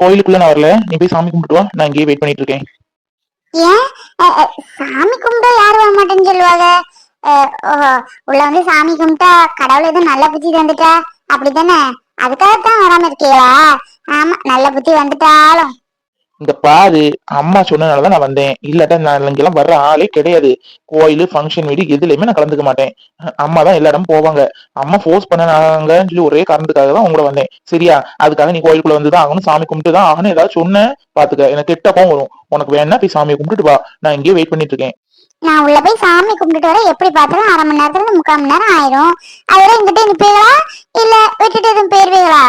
கோயிலுக்குள்ள நான் வரல. நீ போய் சாமி கும்பிட்டு வா. நான் இங்கேயே வெயிட் பண்ணிட்டு இருக்கேன். ஏன்? சாமி கும்பிட்டா யாரும் வர மாட்டேன்னு சொல்லுவாங்க? உள்ள வந்து சாமி கும்பிட்டா கடவுள் எதுவும் நல்ல புத்தி தந்துட்டா அப்படிதானே அதுக்காகத்தான் வராம இருக்கீங்களா? ஆமா நல்ல புத்தி வந்துட்டாலும். இந்த பாரு அம்மா சொன்னனாலதான் நான் வந்தேன். இல்லாட்டா நான் இங்கெல்லாம் வர்ற ஆளே கிடையாது. கோயில் ஃபங்க்ஷன் வீடு எதுலையுமே நான் கலந்துக்க மாட்டேன். அம்மா தான் எல்லா இடமும் போவாங்க. அம்மா ஃபோர்ஸ் பண்ணாங்கன்னு சொல்லி ஒரே காரணத்துக்காக தான் உங்களை வந்தேன். சரியா? அதுக்காக நீ கோயிலுக்குள்ள வந்து தான் ஆகணும் சாமி கும்பிட்டு தான் ஆகணும் ஏதாவது சொன்னேன் பாத்துக்க. எனக்கு கெட்ட வரும். உனக்கு வேணா போய் சாமியை கும்பிட்டுட்டு வா. நான் இங்கேயே வெயிட் பண்ணிட்டு இருக்கேன். நான் உள்ள போய் சாமி கும்பிட்டு வர எப்படி பார்த்தாலும் அரை மணி நேரத்துல முக்கால் மணி நேரம் ஆயிரும். அதோட இங்கிட்ட நிப்பீங்களா இல்ல விட்டுட்டு எதுவும் போயிருவீங்களா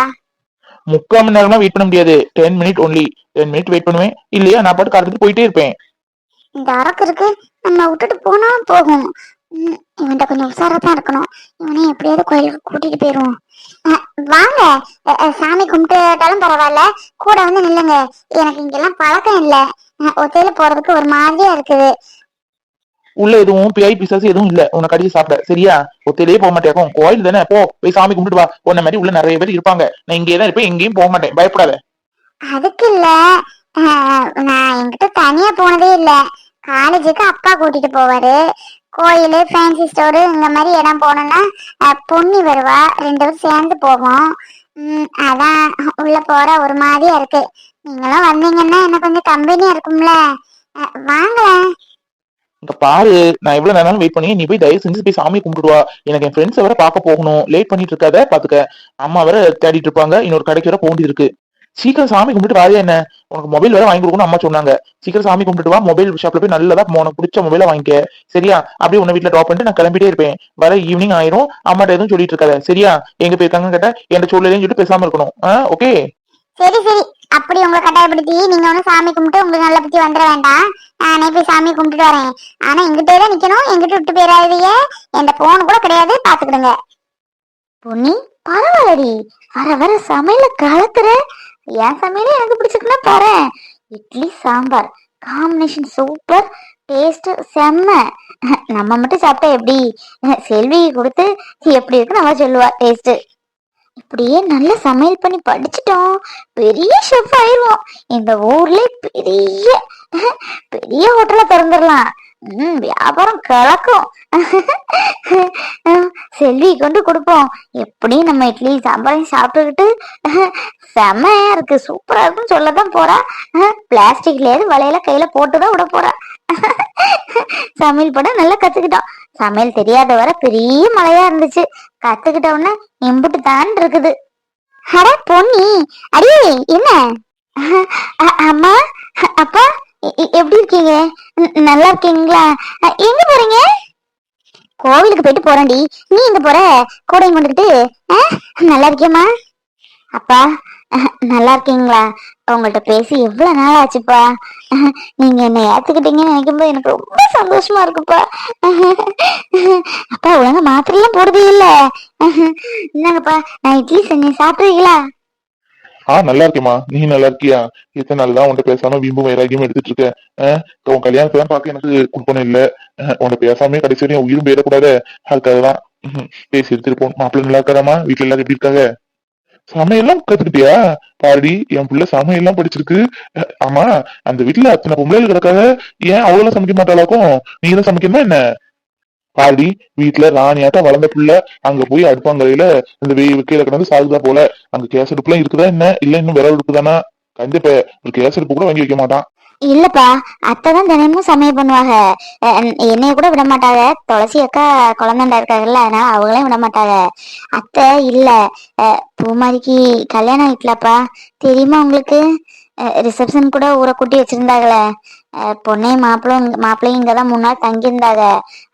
முக்கால் மணி நேரமா வெயிட் பண்ண முடியாது. Ten minute only ten minute wait பண்ணுவேன். இல்லையா நான் பாட்டு கடந்துட்டு போயிட்டே இருப்பேன். இந்த அரக்கு இருக்கு நம்ம விட்டுட்டு போனா போகும். ம், கொஞ்சம் உஷாரா தான் இருக்கணும். இவனே எப்படியாவது கோயிலுக்கு கூட்டிட்டு போயிருவோம் வாங்க. சாமி கும்பிட்டுட்டாலும் பரவாயில்ல. கூட வந்து நில்லுங்க. எனக்கு இங்கெல்லாம் பழக்கம் இல்ல. ஒத்தையில போறதுக்கு ஒரு மாதிரியா இருக்குது. உள்ள எதுவும் பிஐ பிசாசு எதுவும் இல்ல. உனக்கு அடிச்சு சாப்பிட. சரியா? ஒத்தையிலேயே போக மாட்டேன் கோயில் தானே? போ போய் சாமி கும்பிட்டு வா. உன்ன மாதிரி உள்ள நிறைய பேர் இருப்பாங்க. நான் இங்கே தான் இருப்பேன். எங்கேயும் போக மாட்டேன். பயப்படாத. அதுக்கு இல்ல. நான் என்கிட்ட தனியா போனதே இல்ல. காலேஜுக்கு அப்பா கூட்டிட்டு போவாரு. கோயிலு ஃபேன்சி ஸ்டோரு இந்த மாதிரி இடம் போனோம்னா அஹ், பொன்னி வருவா. ரெண்டு பேரும் சேர்ந்து போவோம். அதான் உள்ள போற ஒரு மாதிரியா இருக்கு. நீங்களும் வந்தீங்கன்னா எனக்கு கொஞ்சம் கம்பெனியா இருக்கும்ல. வாங்களேன். இங்க பாரு நான் எவ்வளவு நேரம் வெயிட் பண்ணி நீ போய் தயவு செஞ்சு போய் சாமி கும்பிட்டு வா எனக்கு என் ஃப்ரெண்ட்ஸை வர பார்க்க போகணும். லேட் பண்ணிட்டு இருக்காத பாத்துக்க. அம்மா வேற தேடிட்டு இருப்பாங்க. இன்னொரு கடைக்கு வர போண்டி இருக்கு. சீக்கிரம் சாமி கும்பிட்டு வாரியா என்ன? உனக்கு மொபைல் வேற வாங்கி கொடுக்கணும் அம்மா சொன்னாங்க. சீக்கிரம் சாமி கும்பிட்டு வா. மொபைல் ஷாப்ல போய் நல்லதா உனக்கு பிடிச்ச மொபைல வாங்கிக்க. சரியா? அப்படியே உன்னை வீட்டுல ட்ராப் பண்ணிட்டு நான் கிளம்பிட்டே இருப்பேன். வர ஈவினிங் ஆயிரும். அம்மாட்ட எதுவும் சொல்லிட்டு இருக்காத. சரியா? எங்க போயிருக்காங்கன்னு கேட்டா என்கிட்ட சொல்லலைன்னு சொல்லிட்டு பேசாம இருக்கணும். ஓகே சரி சரி. அப்படி உங்களை கட்டாயப்படுத்தி நீங்க ஒன்றும் சாமி கும்பிட்டு உங்களுக்கு நல்ல பத்தி வந்துட வேண்டாம். நானே போய் சாமி கும்பிட்டுட்டு வரேன். ஆனா எங்கிட்டே தான் நிக்கணும். எங்கிட்ட விட்டு போயிடாதீங்க. என்கிட்ட போன் கூட கிடையாது. பாத்துக்கிடுங்க பொன்னி பரவாயில்லடி. வர வர சமையல கலக்குற என் சமையல எனக்கு பிடிச்சிருக்குன்னா தரேன். Idli sambar. Combination super taste செம்ம. நம்ம மட்டும் சாப்பிட்டா எப்படி? செல்விக்கு கொடுத்து எப்படி இருக்கு நம்ம சொல்லுவா. டேஸ்ட் இப்படியே நல்ல சமையல் பண்ணி படிச்சிட்டோம். பெரிய ஷெஃப் ஆயிருவோம் இந்த ஊர்ல பெரிய பெரிய ஹோட்டலை திறந்துடலாம். ம் வியாபாரம் கலக்கும். செல்வி கொண்டு கொடுப்போம். எப்படியும் நம்ம இட்லி சாம்பாரையும் சாப்பிட்டுக்கிட்டு செம்மையா இருக்கு. சூப்பரா இருக்குன்னு சொல்லதான் போறா. பிளாஸ்டிக்லயாவது வலையில கையில போட்டுதான் விட போறா. சமையல் படம் நல்லா கத்துக்கிட்டோம். சமையல் தெரியாத வர பெரிய மழையா இருந்துச்சு. கத்துக்கிட்ட உடனே தான் இருக்குது. அட பொன்னி அடி என்ன? அம்மா அப்பா எப்படி இருக்கீங்க? நல்லா இருக்கீங்களா? எங்க போறீங்க? கோவிலுக்கு போயிட்டு போறேன்டி. நீ எங்க போற? கூடையும் கொண்டுகிட்டு நல்லா இருக்கியம்மா? அப்பா நல்லா இருக்கீங்களா உங்கள்கிட்ட பேசி எவ்வளவு நாள் ஆச்சுப்பா நீங்க என்ன ஏத்துக்கிட்டீங்கன்னு நினைக்கும்போது எனக்கு ரொம்ப சந்தோஷமா இருக்குப்பா. அப்பா ஒழுங்கா மாத்திரையும் போடுதே இல்ல. என்னங்கப்பா நான் இட்லி செஞ்சு சாப்பிடுறீங்களா? ஆ நல்லா இருக்கேம்மா நீ நல்லா இருக்கியா எத்தனை நாள் தான் உன்கிட்ட பேசாம விம்பு வைராகியம் எடுத்துட்டு இருக்க அஹ், உன் கல்யாணத்தை பார்க்க எனக்கு கொடுக்கணும் இல்ல. அஹ், உன்கிட்ட பேசாமே கடைசி வரையும் உயிரும் போயிடக்கூடாது. அதுக்காக தான் பேசி எடுத்துட்டு போகணும் மாப்பிள்ளை நல்லா இருக்காராமா வீட்டுல எல்லாரும் எப்படி இருக்காங்க? சமையல்லாம் கத்துக்கிட்டியா? பாடி என் பிள்ளை சமையல்லாம் படிச்சிருக்கு. ஆமா அந்த வீட்டுல அத்தனை பொம்பளைகள் கிடக்காக ஏன் அவ்வளவு சமைக்க மாட்டாளாக்கும்? நீ தான் சமைக்கணுமா என்ன? பாடி வீட்டுல ராணியாட்டம் வளர்ந்த பிள்ளை அங்க போய் அடுப்பாங்கரையில இந்த வெயில் கீழே கிடந்து சாகுதா போல? அங்க கேஸ் அடுப்புலாம் இருக்குதா என்ன? இல்ல இன்னும் விரல் இருக்குதானா கண்டிப்பா ஒரு கேஸ் அடுப்பு கூட வாங்கி வைக்க மாட்டான். இல்லப்பா அத்தை தான் தினமும் சமையல் பண்ணுவாங்க. என்னைய கூட விட மாட்டாங்க. துளசி அக்கா குழந்தைண்டா இருக்காங்கல்ல அதனால அவங்களையும் விட மாட்டாங்க. அத்தை இல்ல. அஹ் பூமாரிக்கு கல்யாணம் ஆயிட்டலப்பா. தெரியுமா உங்களுக்கு? ரிசப்ஷன் கூட ஊரை கூட்டி வச்சிருந்தாங்களே. அஹ் பொண்ணையும் மாப்பிளும் மாப்பிள்ளையும் இங்கதான் மூணு நாள் தங்கியிருந்தாங்க.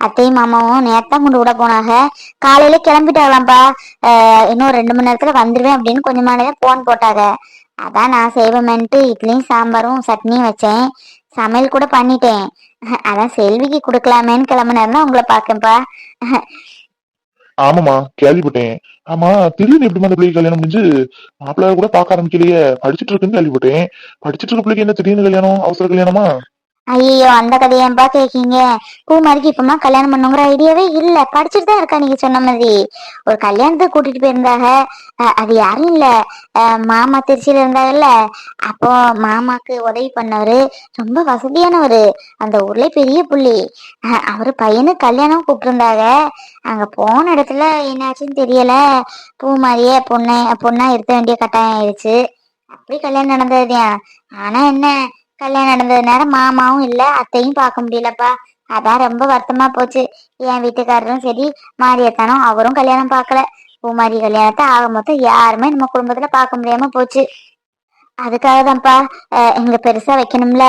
அத்தையும் மாமாவும் நேத்தான் கொண்டு விட போனாங்க. காலையில கிளம்பிட்டாங்களாம்ப்பா. அஹ் இன்னும் ரெண்டு மணி நேரத்துல வந்துருவேன் அப்படின்னு கொஞ்சம் நாளையா போன் போட்டாங்க. அதான் நான் செய்வேன்ட்டு இட்லியும் சாம்பாரும் சட்னியும் வச்சேன். சமையல் கூட பண்ணிட்டேன். அதான் செல்விக்கு கொடுக்கலாமேன்னு கிளம்புனேன்னா உங்களை பார்க்கேன்ப்பா. ஆமாமா கேள்விப்பட்டேன். ஆமா திடீர்னு எப்படி அந்த பிள்ளைக்கு கல்யாணம் முடிஞ்சு? மாப்பிள்ளை கூட பார்க்க ஆரம்பிக்கலையே. படிச்சுட்டு இருக்குன்னு கேள்விப்பட்டேன். படிச்சுட்டு இருக்க பிள்ளைக்கு என்ன திடீர்னு கல்யாணம்? அவசர கல்யாணமா? ஐயோ அந்த கதையேன்பா கேக்கீங்க? பூமாரிக்கு இப்பமா கல்யாணம் பண்ணுங்கிற ஐடியாவே இல்ல. படிச்சுட்டு தான் இருக்கா நீங்க சொன்ன மாதிரி. ஒரு கல்யாணத்துக்கு கூட்டிட்டு போயிருந்தாங்க. அது யாரும் இல்ல. மாமா திருச்சியில இருந்தாங்கல்ல அப்போ மாமாக்கு உதவி பண்ணவரு. ரொம்ப வசதியானவரு. அந்த ஊர்ல பெரிய புள்ளி. அவரு பையனு கல்யாணம் கூப்பிட்டுருந்தாங்க. அங்க போன இடத்துல என்னாச்சுன்னு தெரியல. பூமாரியே பொண்ணை பொண்ணா இருக்க வேண்டிய கட்டாயம் ஆயிடுச்சு. அப்படி கல்யாணம் நடந்ததுதான். ஆனா என்ன? கல்யாணம் நடந்ததுனால மாமாவும் இல்ல அத்தையும் பார்க்க முடியலப்பா. அதான் ரொம்ப வருத்தமா போச்சு. என் வீட்டுக்காரரும் சரி மாரியத்தானும் அவரும் கல்யாணம் பார்க்கல. பூமாரி கல்யாணத்தை ஆக மொத்தம் யாருமே நம்ம குடும்பத்துல பார்க்க முடியாம போச்சு. அதுக்காக தான்ப்பா அஹ் இங்க பெருசா வைக்கணும்ல.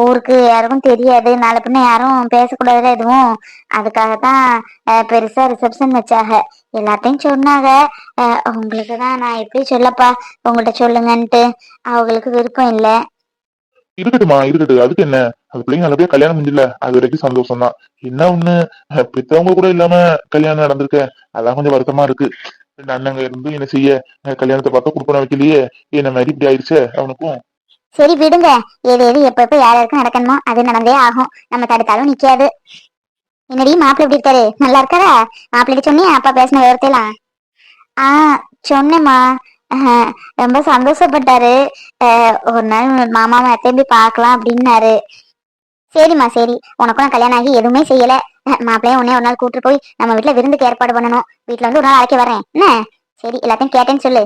ஊருக்கு யாருக்கும் தெரியாது. நாளை பின்ன யாரும் பேசக்கூடாதுல எதுவும். அதுக்காகத்தான் தான் பெருசா ரிசப்ஷன் வச்சாங்க. எல்லாத்தையும் சொன்னாங்க. உங்களுக்கு தான் நான் எப்படி சொல்லப்பா. உங்கள்கிட்ட சொல்லுங்கன்ட்டு. அவங்களுக்கு விருப்பம் இல்லை. இருக்கட்டுமா இருக்கட்டு அதுக்கு என்ன? அது பிள்ளைங்க நல்லபடியா கல்யாணம் முடியல அது வரைக்கும் சந்தோஷம் தான் என்ன ஒண்ணு? பித்தவங்க பெத்தவங்க கூட இல்லாம கல்யாணம் நடந்திருக்க. அதான் கொஞ்சம் வருத்தமா இருக்கு. ரெண்டு அண்ணங்க இருந்து என்ன செய்ய? கல்யாணத்தை பார்த்தா குடுப்பன வைக்கலையே. என்ன மாதிரி இப்படி ஆயிடுச்சு? அவனுக்கும். சரி விடுங்க. எது எது எப்ப எப்ப யார் யாருக்கு நடக்கணுமோ அது நடந்தே ஆகும். நம்ம தடுத்தாலும் நிக்காது. என்னடி மாப்பிள்ளை எப்படி இருக்காரு? நல்லா இருக்காரா? மாப்பிள்ளைக்கு சொன்னியா? அப்பா பேசின விவரத்தையெல்லாம்? ஆஹ் சொன்னேம்மா. ரொம்ப சந்தோஷப்பட்டாரு. ஒரு நாள் மாமா திரும்பி பார்க்கலாம் அப்படின்னாரு. சரிம்மா சரி. உனக்கும் நான் கல்யாணம் ஆகி எதுவுமே செய்யல. மாப்பிள்ளையும் உன்னே ஒரு நாள் கூட்டு போய் நம்ம வீட்டுல விருந்துக்கு ஏற்பாடு பண்ணணும். வீட்டுல வந்து ஒரு நாள் அழைக்க வரேன் என்ன? சரி எல்லாத்தையும் கேட்டேன்னு சொல்லு.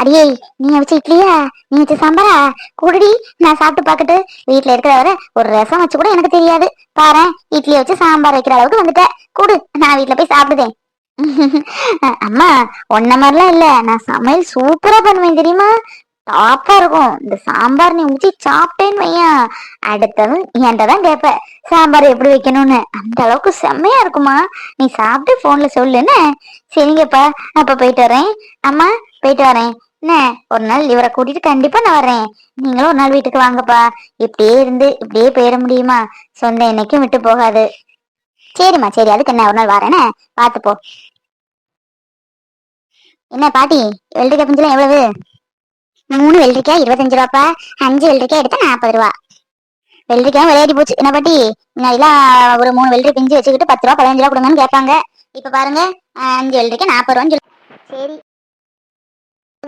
அடியே நீ வச்ச இட்லியா? நீ வச்ச சாம்பாரா? கூடுடி நான் சாப்பிட்டு பார்க்கட்டு. வீட்டுல இருக்கிற வரை ஒரு ரசம் வச்சு கூட எனக்கு தெரியாது. பாரு இட்லியை வச்சு சாம்பார் வைக்கிற அளவுக்கு வந்துட்ட. கூடு நான் வீட்டுல போய் சாப்பிடுதேன். அம்மா உன்ன மாதிரிலாம் இல்ல. நான் சமையல் சூப்பரா பண்ணுவேன் தெரியுமா? டாப்பா இருக்கும். இந்த சாம்பார் நீ ஊற்றி சாப்பிட்டேன்னு வையன். அடுத்தவன் என்கிட்ட தான் கேட்ப. சாம்பார் எப்படி வைக்கணும்னு. அந்த அளவுக்கு செம்மையா இருக்குமா? நீ சாப்பிட்டு போன்ல சொல்லுன்னு. சரிங்கப்பா அப்ப போயிட்டு வரேன். அம்மா போயிட்டு வரேன். என்ன? ஒரு நாள் இவரை கூட்டிட்டு கண்டிப்பா நான் வரேன் நீங்களும் ஒரு நாள் வீட்டுக்கு வாங்கப்பா. இப்படியே இருந்து இப்படியே போயிட முடியுமா? சொந்த என்னைக்கும் விட்டு போகாது. சரிம்மா சரி. அதுக்கு என்ன? ஒரு நாள் வரேன்னு பார்த்து போ. என்ன பாட்டி வெள்ளரிக்காய் பிஞ்சுலாம் எவ்வளவு? மூணு வெள்ளரிக்காய் இருபத்தஞ்சு ரூபாப்பா. அஞ்சு வெள்ளரிக்காய் எடுத்தா நாற்பது ரூபா. வெள்ளரிக்காய் விளையாடி போச்சு. என்ன பாட்டி முன்னாடிலாம் ஒரு மூணு வெள்ளரி பிஞ்சு வச்சுக்கிட்டு பத்து ரூபா பதினஞ்சு ரூபா கொடுங்கன்னு கேட்பாங்க. இப்ப பாருங்க அஞ்சு வெள்ளரிக்காய் நாற்பது ரூபான்னு சொல்லி சரி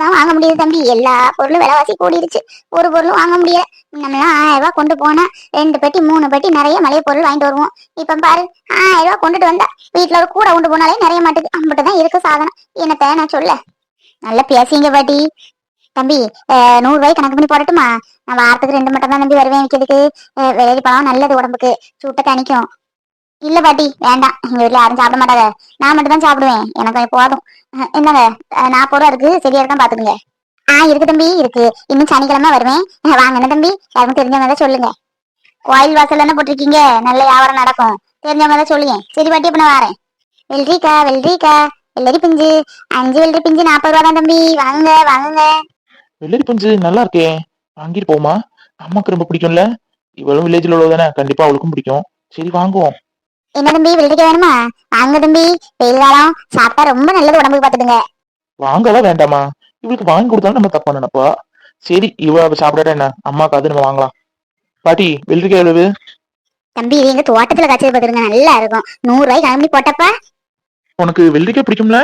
தான் வாங்க முடியுது தம்பி. எல்லா பொருளும் விலைவாசி கூடிருச்சு. ஒரு பொருளும் வாங்க முடியல. நம்மளாம் ஆயிரம் ரூபாய் கொண்டு போனா ரெண்டு பெட்டி மூணு பெட்டி நிறைய மளிகை பொருள் வாங்கிட்டு வருவோம். இப்ப பாரு ஆயிரம் ரூபாய் கொண்டுட்டு வந்தா வீட்டுல ஒரு கூட கொண்டு போனாலே நிறைய மாட்டுக்கு. அம்பிட்டு தான் இருக்கு சாதனம். என்னத்த நான் சொல்ல? நல்லா பேசிங்க பாட்டி. தம்பி நூறுரூவாய் நூறு ரூபாய் கணக்கு பண்ணி போடட்டுமா? நான் வாரத்துக்கு ரெண்டு மட்டும் தான் தம்பி வருவேன் விற்கிறதுக்கு வெளியே பழம் நல்லது உடம்புக்கு. சூட்டை தணிக்கும் இல்ல பாட்டி வேண்டாம். எங்க வீட்டுல யாரும் சாப்பிட மாட்டாங்க. நான் மட்டும் தான் சாப்பிடுவேன். எனக்கு போதும். என்னங்க நான் போற இருக்கு. சரியா இருக்கா பாத்துக்கங்க. ஆ இருக்கு தம்பி இருக்கு. இன்னும் சனிக்கிழமை வருவேன். வாங்க என்ன தம்பி? யாருக்கும் தெரிஞ்சவங்க தான் சொல்லுங்க. கோயில் வாசல் என்ன போட்டிருக்கீங்க? நல்ல வியாபாரம் நடக்கும். தெரிஞ்சவங்க தான் சொல்லுங்க. சரி பாட்டி அப்ப நான் வரேன்? வெள்ளரிக்கா வெள்ளரிக்கா வெள்ளரி பிஞ்சு. அஞ்சு வெள்ளரி பிஞ்சு நாற்பது ரூபா தான் தம்பி. வாங்குங்க வாங்குங்க. வெள்ளரி பிஞ்சு நல்லா இருக்கே. வாங்கிட்டு போமா அம்மாக்கு ரொம்ப பிடிக்கும்ல. இவளும் வில்லேஜ்ல உள்ளதானே கண்டிப்பா அவளுக்கும் பிடிக்கும். சரி வாங்குவோம். என்ன தம்பி வெள்ளரிக்காய் வேணுமா? வாங்க தம்பி வெயில் காலம். சாப்பிட்டா ரொம்ப நல்லது உடம்புக்கு பாத்துடுங்க வாங்கலாம் வேண்டாமா? இவளுக்கு வாங்கி கொடுத்தாலும் நம்ம தப்பா நினைப்பா. சரி இவ சாப்பிடட்டா என்ன? அம்மாக்கு அது நம்ம வாங்கலாம். பாட்டி வெள்ளரிக்காய் எவ்வளவு? தம்பி இது எங்க தோட்டத்துல காய்ச்சல் பாத்துருங்க நல்லா இருக்கும். நூறு ரூபாய்க்கு கிளம்பி போட்டப்பா. உனக்கு வெள்ளரிக்காய் பிடிக்கும்ல?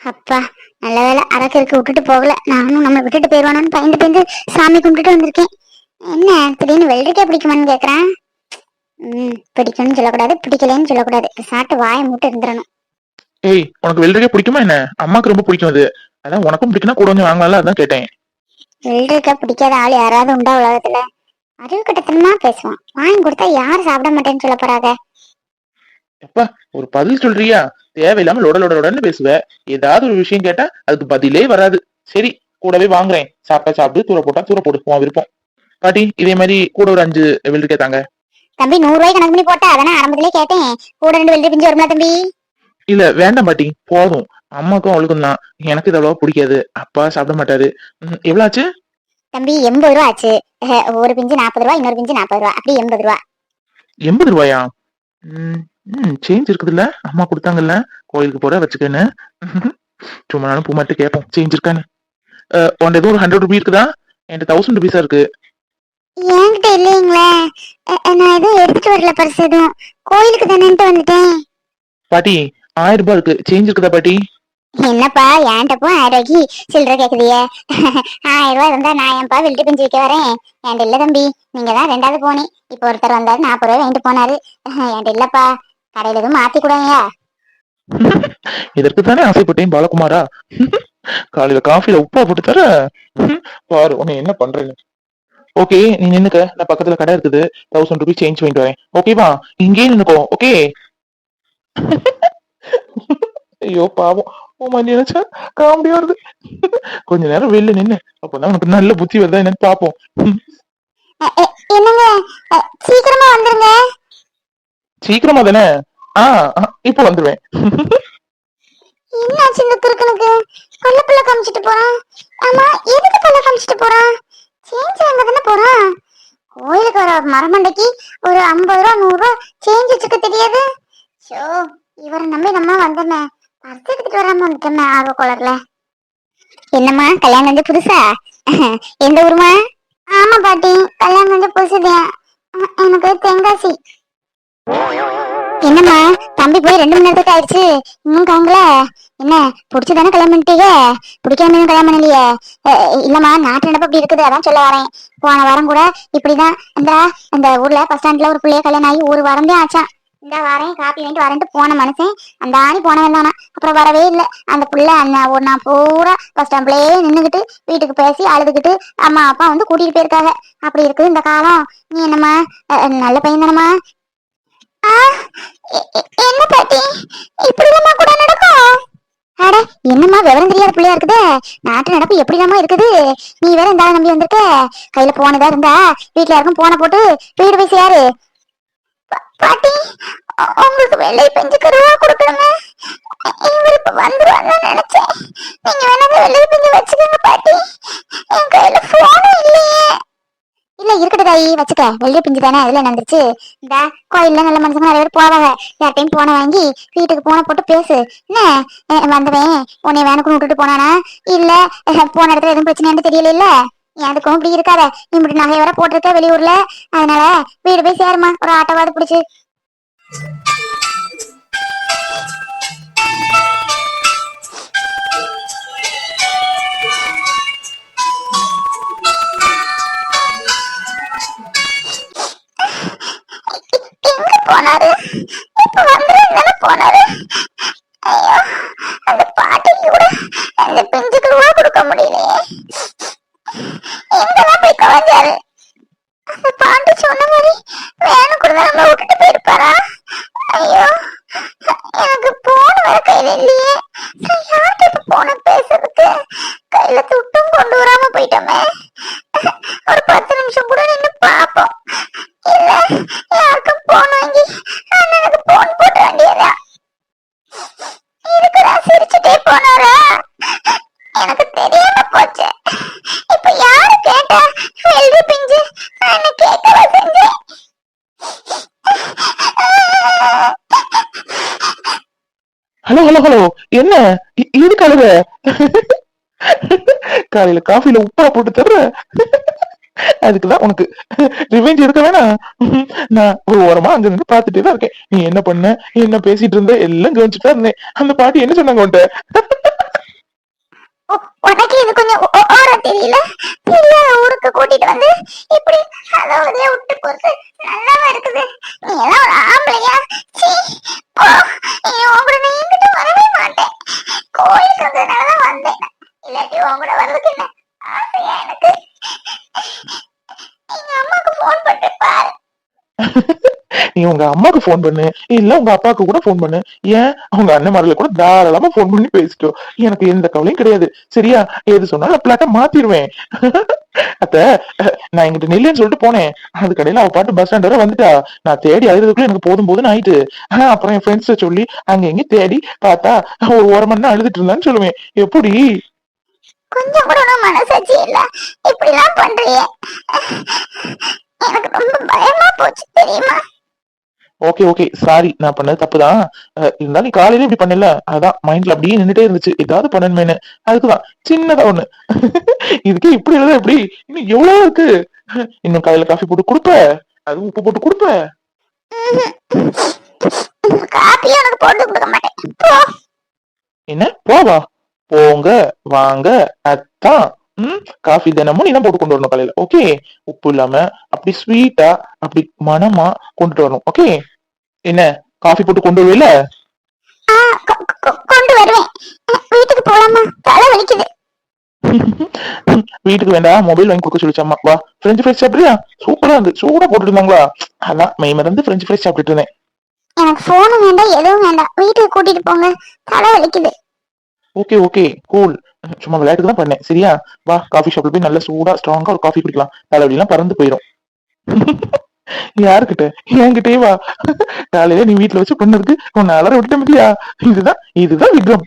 அப்பா நல்ல வேலை அரக்கருக்கு விட்டுட்டு போகல. நானும் நம்ம விட்டுட்டு போயிருவானு பயந்து பயந்து சாமி கும்பிட்டுட்டு வந்திருக்கேன். என்ன திடீர்னு வெள்ளரிக்காய் பிடிக்குமான்னு கேக்குறேன்? ம் பிடிக்கும்னு சொல்லக்கூடாது பிடிக்கலன்னு சொல்லக்கூடாது. சாப்பிட்டு வாயை மூட்டு இருந்துடணும் ஏய் உனக்கு வெள்ளரிக்காய் பிடிக்குமா என்ன? அம்மாக்கு ரொம்ப பிடிக்கும் அது. அதான் உனக்கும் பிடிக்கும்னா கூட கொஞ்சம் வாங்கலாம்ல அதான் கேட்டேன். வெள்ளரிக்காய் பிடிக்காத ஆள் யாராவது உண்டா உலகத்துல? அறிவு கட்டத்தனமா பேசுவான். வாங்கி கொடுத்தா யாரும் சாப்பிட மாட்டேன்னு சொல்ல போறாங்க எப்பா ஒரு பதில் சொல்றியா? தேவையில்லாம லொட லொட லொடன்னு பேசுவ. ஏதாவது ஒரு விஷயம் கேட்டா அதுக்கு பதிலே வராது. சரி கூடவே வாங்குறேன். சாப்பிட்டா சாப்பிட்டு தூர போட்டா தூர போடு. உன் விருப்பம். பாட்டி இதே மாதிரி கூட ஒரு அஞ்சு வெள்ளரிக்காய் தாங்க. தம்பி நூறு ரூபாய் கணக்கு பண்ணி போட்டா அதானே ஆரம்பத்திலே கேட்டேன். கூட ரெண்டு வெள்ளரி பிஞ்சு வருமா தம்பி? இல்ல வேண்டாம் பாட்டி போதும். அம்மாக்கும் அவளுக்கும் தான். எனக்கு இது அவ்வளவா பிடிக்காது. அப்பா சாப்பிட மாட்டாரு. எவ்வளவு ஆச்சு? தம்பி எண்பது ரூபா ஆச்சு. ஒரு பிஞ்சு நாற்பது ரூபா இன்னொரு பிஞ்சு நாற்பது ரூபா. அப்படி எண்பது ரூபா. எண்பது ரூபாயா? ம் சேஞ்ச் இருக்குதுல்ல. அம்மா கொடுத்தாங்கல்ல. கோயிலுக்கு போற வச்சுக்கன்னு. சும்மா நானும் பூ மட்டும் கேட்போம். சேஞ்ச் இருக்கான்னு. உன்ட எதுவும் ஒரு ஹண்ட்ரட் ருபி இருக்குதா? என்கிட்ட தௌசண்ட் ருபீஸா இருக்கு. என்கிட்ட இல்லைங்களே. நான் எதுவும் எடுத்துட்டு வரல பர்ஸ் எதுவும் கோயிலுக்கு தானேன்ட்டு வந்துட்டேன். பாட்டி ஆயிரம் ரூபாய் இருக்கு. சேஞ்ச் இருக்குதா பாட்டி? என்னப்பா என்கிட்ட போ ரூபாய்க்கு சில்லற கேக்குதியே. ஆயிரம் ரூபாய் இருந்தா நான் ஏன்ப்பா வெள்ளி பிஞ்சு வைக்க வரேன். என்கிட்ட இல்ல தம்பி நீங்க தான் ரெண்டாவது போனி. இப்போ ஒருத்தர் வந்தாரு நாற்பது ரூபாய் வாங்கிட்டு போனாரு. என்கிட்ட இல்லப்பா. கடையில எதுவும் மாத்தி கொடுங்க. இதற்கு தானே ஆசைப்பட்டேன் பாலகுமாரா. காலையில காஃபில உப்பா போட்டு தர. பாரு உன்னை என்ன பண்றேன்னு. ஓகே நீ நின்னுக்க. நான் பக்கத்துல கடை இருக்குது. தௌசண்ட் ருபீஸ் சேஞ்ச் வாங்கிட்டு வரேன். ஓகேவா இங்கேயே நின்னுக்கோ. ஓகே ஐயோ பாவம். உமா நினைச்சா காமெடியா வருது. கொஞ்ச நேரம் வெளில நின்னு. அப்பதான் உனக்கு நல்ல புத்தி வருதா என்னன்னு பாப்போம். என்னங்க? சீக்கிரமா வந்துருங்க. சீக்கிரமா தானே? ஆ இப்போ வந்துருவேன். என்னாச்சு இந்த கிறுக்கனுக்கு கள்ளப்பிள்ள காமிச்சிட்டு போறான். ஆமா எதுக்கு கள்ள காமிச்சிட்டு போறான்? சேஞ்ச் வாங்க தானே போறான் கோயிலுக்கு வர மரமண்டைக்கு ஒரு ஐம்பது ரூபா நூறு ரூபா சேஞ்ச் வச்சுக்க தெரியாது. ஷோ இவரை நம்பி நம்ம வந்தோமே. பர்ஸ் எடுத்துட்டு வராம வந்துட்டோமே ஆர்வ கோளர்ல என்னம்மா கல்யாணம் வந்து புதுசா? எந்த ஊருமா ஆமா பாட்டி கல்யாணம் வந்து புதுசுதான் எனக்கு தென்காசி. என்னம்மா தம்பி போய் ரெண்டு மணி நேரத்துக்கு ஆயிடுச்சு. இன்னும் காங்களே என்ன பிடிச்சதானே கல்யாணம் பண்ணிட்டீங்க பிடிக்காம கல்யாணம் பண்ணலையே? இல்லம்மா நாட்டு நடப்பு அப்படி இருக்குது அதான் சொல்ல வரேன். போன வாரம் கூட இப்படிதான் இந்த அந்த ஊர்ல பஸ் ஸ்டாண்ட்ல ஒரு பிள்ளைய கல்யாணம் ஆகி ஒரு வாரம் தான் ஆச்சான் இந்த வாரம் காப்பி வாங்கிட்டு வரேன்ட்டு போன மனுஷன் அந்த ஆணி போனவன் தானா அப்புறம் வரவே இல்லை. அந்த பிள்ளை அந்த ஒரு நான் பூரா பஸ் ஸ்டாண்ட்லயே நின்னுகிட்டு வீட்டுக்கு பேசி அழுதுகிட்டு அம்மா அப்பா வந்து கூட்டிட்டு போயிருக்காங்க. அப்படி இருக்குது இந்த காலம். நீ என்னம்மா நல்ல பையன் தானம்மா? என்ன பாட்டி? இப்படிதாம்மா கூட நடக்கும்? அட என்னம்மா விவரம் தெரியாத பிள்ளையா இருக்குது? நாட்டு நடப்பு எப்படிதாம்மா இருக்குது? நீ வேற இந்த நம்பி வந்திருக்க. கையில போனதா இருந்தா வீட்டுல யாருக்கும் போன போட்டு வீடு போய் சேரு. பாட்டி உங்களுக்கு வெள்ளை பெஞ்சு கருவா கொடுக்கணுங்க. இவர் இப்ப வந்துருவான்னு நினைச்சேன். நீங்க வேணாங்க வெள்ளை பெஞ்சு வச்சுக்கோங்க பாட்டி. என் கையில போனும் இல்லையே. இருக்கட்டும் தாயி வச்சுக்க. வெளியே பிஞ்சு தானே அதுல நடந்துச்சு இந்த கோயில்ல நல்ல மனுஷங்க நிறைய பேர் போவாங்க. யார்ட்டையும் போன வாங்கி வீட்டுக்கு போன போட்டு பேசு. என்ன? வந்தவன் உன்னை வேணுக்குன்னு விட்டுட்டு போனானா? இல்ல போன இடத்துல எதுவும் பிரச்சனைன்னு தெரியல இல்ல எனக்கும் இப்படி இருக்காத? நீ இப்படி நகை வர போட்டிருக்க வெளியூர்ல. அதனால வீடு போய் சேருமா ஒரு ஆட்டோவாது பிடிச்சு. கையில விட்டும் கொண்டு வராம போயிட்டோமே. ஒரு பத்து நிமிஷம் கூட நின்னு பாப்போம் இல்ல யாருக்கும் போன் வாங்கி அண்ணனுக்கு போன் போட்டு வேண்டியதா இதுக்குடா சிரிச்சுட்டே போனாரா? எனக்கு தெரியாம போச்சு. இப்ப யாரு கேட்டா? வெள்ளி பிஞ்சு நான் என்ன கேட்கவா செஞ்சேன் ஹலோ ஹலோ ஹலோ என்ன? இது எதுக்கு காலையில காஃபில உப்பா போட்டு தர்ற அதுக்குதான் உனக்கு ரிவெஞ்ச் எடுக்க வேணாம். நான் ஒரு ஓரமா அங்க நின்று பாத்துட்டே தான் இருக்கேன். நீ என்ன பண்ண? என்ன பேசிட்டு இருந்த? எல்லாம் கவனிச்சுட்டு இருந்தேன். அந்த பாட்டி என்ன சொன்னாங்க உன்ட்ட உனக்கு இது கொஞ்சம் ஓர தெரியல? தெரியாத ஊருக்கு கூட்டிட்டு வந்து இப்படி விட்டு போறது நல்லாவா இருக்குது. நீ எல்லாம் ஒரு ஆம்பளையா? சீ போ. நீ என்கிட்ட வரவே மாட்டேன் கோயிலுக்கு வந்ததுனாலதான் வந்தேன் இல்லாட்டி உன் கூட வர்றதுக்கு என்ன ஆசையா எனக்கு எங்க அம்மாக்கு போன் பண்ணி பாரு நீ உங்க அம்மாக்கு ஃபோன் பண்ணு. இல்ல உங்க அப்பாவுக்கு கூட ஃபோன் பண்ணு. ஏன்? அவங்க அண்ணன் கூட தாராளமா ஃபோன் பண்ணி பேசிட்டோம் எனக்கு எந்த கவலையும் கிடையாது. சரியா? எது சொன்னாலும் பிளாட்ட மாத்திருவேன். அத்த நான் எங்கிட்ட நில்லுன்னு சொல்லிட்டு போனேன். அது கடையில அவ பாட்டு பஸ் ஸ்டாண்ட் வரை வந்துட்டா. நான் தேடி அழுதுக்குள்ள எனக்கு போதும் போதும்னு ஆயிட்டு. ஆஹ் அப்புறம் என் ஃப்ரெண்ட்ஸ் சொல்லி அங்க எங்க தேடி பார்த்தா ஒரு ஓரம் மணி அழுதுட்டு இருந்தான்னு சொல்லுவேன். எப்படி? கொஞ்சம் கூட மனசாட்சி இல்ல. இப்படி எல்லாம் பண்றியே. எனக்கு ரொம்ப பயமா போச்சு தெரியுமா? ஓகே ஓகே சாரி நான் பண்ணது தப்புதான் அஹ் இருந்தாலும் நீ காலையில இப்படி பண்ணல. அதான் மைண்ட்ல அப்படியே நின்னுட்டே இருந்துச்சு. ஏதாவது பண்ணணுமேனு அதுக்குதான். சின்னதா ஒண்ணு. இதுக்கே இப்படி எழுத எப்படி? இன்னும் எவ்வளவு இருக்கு? இன்னும் காலையில காஃபி போட்டு கொடுப்ப. அதுவும் உப்பு போட்டு கொடுப்ப. என்ன? போவா? போங்க வாங்க அத்தான் ம்? காஃபி தினமும் நீ தான் போட்டு கொண்டு வரணும் காலையில. ஓகே உப்பு இல்லாம அப்படி ஸ்வீட்டா அப்படி மனமா கொண்டுட்டு வரணும். ஓகே என்ன? காஃபி போட்டு கொண்டு வருவில கொ- கொண்டு வருவேன். வீட்டுக்கு போலாமா? தலை வலிக்குது. வீட்டுக்கு வேண்டாம் மொபைல் வாங்கி கொடுக்க சொல்லிச்சாமா வா ஃப்ரெஞ்ச் ஃப்ரைஸ் சாப்பிடுறியா? சூப்பரா இருந்து சூடா போட்டுட்டு இருந்தாங்களா? அதான் மெய் மறந்து ஃப்ரெஞ்ச் ஃப்ரைஸ் சாப்பிட்டுட்டு இருந்தேன். எனக்கு போனும் வேண்டாம் எதுவும் வேண்டாம். வீட்டுக்கு கூட்டிட்டு போங்க. தலை வலிக்குது. ஓகே ஓகே கூல் சும்மா விளையாட்டு தான் பண்ணேன். சரியா? வா காஃபி ஷாப்ல போய் நல்ல சூடா ஸ்ட்ராங்கா ஒரு காஃபி குடிக்கலாம். தலைவலிலாம் பறந்து போயிடும் யாருக்கிட்ட? என்கிட்டயே வா. காலையில நீ வீட்டுல வச்சு பொண்ணு இருக்கு உன்னை அலற விட்டுட்ட முடியா இதுதான் இதுதான் விக்ரம்.